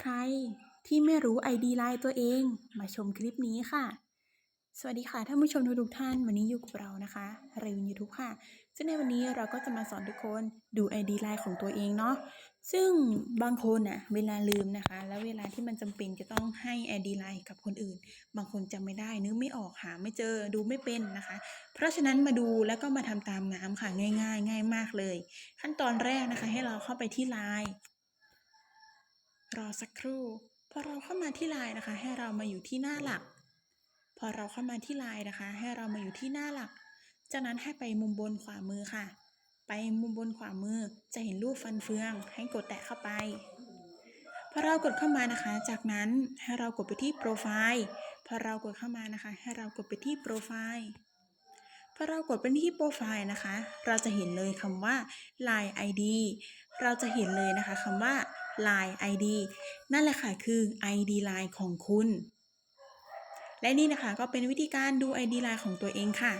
ใครที่ไม่รู้ ID ไลน์ตัวเองมาชมคลิปนี้ค่ะ สวัสดีค่ะท่านผู้ชมทุกท่าน วันนี้อยู่กับเรานะคะเรวินยูทูบค่ะ ซึ่งในวันนี้เราก็จะมาสอนทุกคนดู ID ไลน์ของตัวเองเนาะซึ่งบางคนน่ะเวลาลืมนะคะ แล้วเวลาที่มันจำเป็นจะต้องให้ ID ไลน์กับคนอื่น บางคนจำไม่ได้นึกไม่ออกหาไม่เจอดูไม่เป็นนะคะ เพราะฉะนั้นมาดูแล้วก็มาทำตามน้ำค่ะง่าย ๆ ง่ายมากเลย ขั้นตอนแรกนะคะ ให้เราเข้าไปที่ไลน์ รอสักครู่ พอเราเข้ามาที่ไลน์นะคะ ให้เรามาอยู่ที่หน้าหลัก พอเราเข้ามาที่ไลน์นะคะ ให้เรามาอยู่ที่หน้าหลัก จากนั้นให้ไปมุมบนขวามือค่ะ ไปมุมบนขวามือจะเห็นรูปฟันเฟือง ให้กดแตะเข้าไป พอเรากดเข้ามานะคะ จากนั้นให้เรากดไปที่โปรไฟล์ พอเรากดเข้ามานะคะ ให้เรากดไปที่โปรไฟล์พอเรากดไปที่โปรไฟล์นะคะ เราจะเห็นเลยคำว่า Line ID เราจะเห็นเลยนะคะคำว่า Line ID นั่นแหละค่ะคือ ID Line ของคุณ และนี่นะคะก็เป็นวิธีการดู ID Line ของตัวเองค่ะ